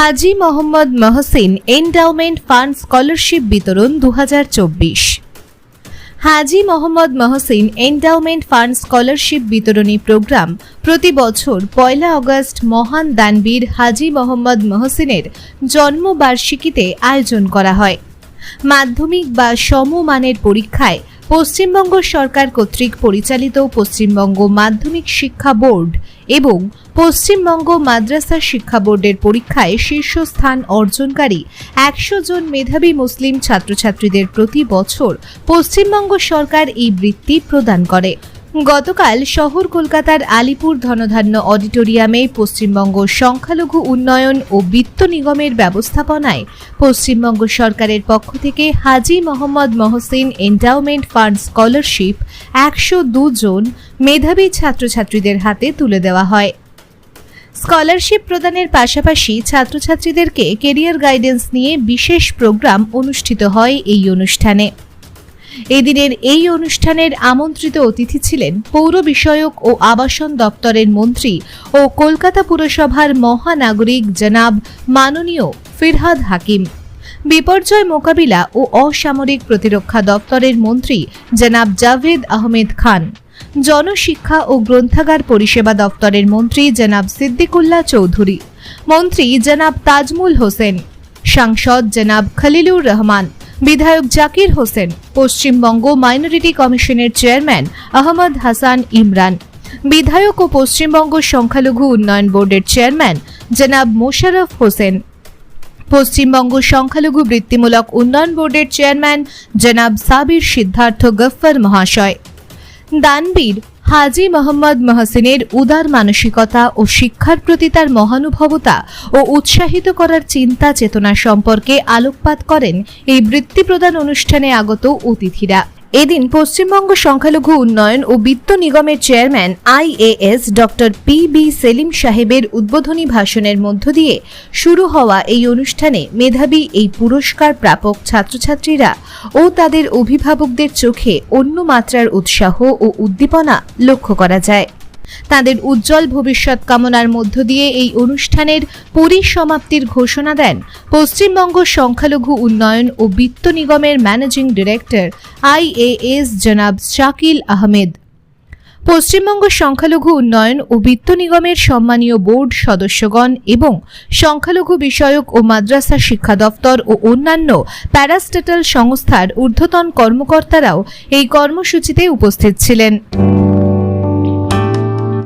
Haji Mohammad Mohsin endowment fund scholarship বিতরণ দু Haji Mohammad Mohsin endowment fund scholarship বিতরণী programme প্রতি বছর পয়লা আগস্ট মহান দানবীর হাজি মোহাম্মদ মহসিনের জন্মবার্ষিকীতে আয়োজন করা হয়। মাধ্যমিক বা সমমানের পরীক্ষায় পশ্চিমবঙ্গ সরকার কর্তৃক পরিচালিত পশ্চিমবঙ্গ মাধ্যমিক শিক্ষা বোর্ড এবং পশ্চিমবঙ্গ মাদ্রাসা শিক্ষা বোর্ডের পরীক্ষায় শীর্ষস্থান অর্জনকারী একশো জন মেধাবী মুসলিম ছাত্রছাত্রীদের প্রতি বছর পশ্চিমবঙ্গ সরকার এই বৃত্তি প্রদান করে। গতকাল শহর কলকাতার আলিপুর ধনধান্য অডিটোরিয়ামে পশ্চিমবঙ্গ সংখ্যালঘু উন্নয়ন ও বিত্ত নিগমের ব্যবস্থাপনায় পশ্চিমবঙ্গ সরকারের পক্ষ থেকে Haji Mohammad Mohsin endowment fund scholarship একশো জন মেধাবী ছাত্রছাত্রীদের হাতে তুলে দেওয়া হয়। স্কলারশিপ প্রদানের পাশাপাশি ছাত্রছাত্রীদেরকে কেরিয়ার গাইডেন্স নিয়ে বিশেষ প্রোগ্রাম অনুষ্ঠিত হয় এই অনুষ্ঠানে। এদিনের এই অনুষ্ঠানের আমন্ত্রিত অতিথি ছিলেন পৌর বিষয়ক ও আবাসন দপ্তরের মন্ত্রী ও কলকাতা পুরসভার মহানাগরিক জনাব মাননীয় ফিরহাদ হাকিম। বিপর্যয় মোকাবিলা ও অসামরিক প্রতিরক্ষা দপ্তরের মন্ত্রী জনাব জাভেদ আহমেদ খান। জনশিক্ষা ও গ্রন্থাগার পরিষেবা দপ্তরের মন্ত্রী জনাব সিদ্দিকুল্লাহ চৌধুরী। মন্ত্রী জনাব তাজমুল হোসেন। সাংসদ জনাব খলিলুর রহমান। বিধায়ক জাকির হোসেন, পশ্চিমবঙ্গ মাইনরিটি কমিশনের চেয়ারম্যান আহমদ হাসান ইমরান। বিধায়ক ও পশ্চিমবঙ্গ সংখ্যালঘু উন্নয়ন বোর্ডের চেয়ারম্যান জনাব মোশাররফ হোসেন। পশ্চিমবঙ্গ সংখ্যালঘু বৃত্তিমূলক উন্নয়ন বোর্ডের চেয়ারম্যান জনাব সাবির সিদ্ধার্থ গফ্ফর মহাশয়। দানবীর হাজি মোহাম্মদ মহসিনের উদার মানসিকতা ও শিক্ষার প্রতি তার মহানুভবতা ও উৎসাহিত করার চিন্তা চেতনা সম্পর্কে আলোকপাত করেন এই বৃত্তি প্রদান অনুষ্ঠানে আগত অতিথিরা। এদিন পশ্চিমবঙ্গ সংখ্যালঘু উন্নয়ন ও বিত্ত নিগমের chairman IAS doctor P B Selim সাহেবের উদ্বোধনী ভাষণের মধ্য দিয়ে শুরু হওয়া এই অনুষ্ঠানে মেধাবী এই পুরস্কার প্রাপক ছাত্রছাত্রীরা ও তাদের অভিভাবকদের চোখে অন্য মাত্রার উৎসাহ ও উদ্দীপনা লক্ষ্য করা যায়। তাদের উজ্জ্বল ভবিষ্যৎ কামনার মধ্য দিয়ে এই অনুষ্ঠানের পরিসমাপ্তির ঘোষণা দেন পশ্চিমবঙ্গ সংখ্যালঘু উন্নয়ন ও বিত্ত নিগমের ম্যানেজিং ডিরেক্টর আইএএস জনাব শাকিল আহমেদ। পশ্চিমবঙ্গ সংখ্যালঘু উন্নয়ন ও বিত্ত নিগমের সম্মানীয় বোর্ড সদস্যগণ এবং সংখ্যালঘু বিষয়ক ও মাদ্রাসা শিক্ষা দপ্তর ও অন্যান্য প্যারাস্টেটাল সংস্থার ঊর্ধ্বতন কর্মকর্তারাও এই কর্মসূচিতে উপস্থিত ছিলেন।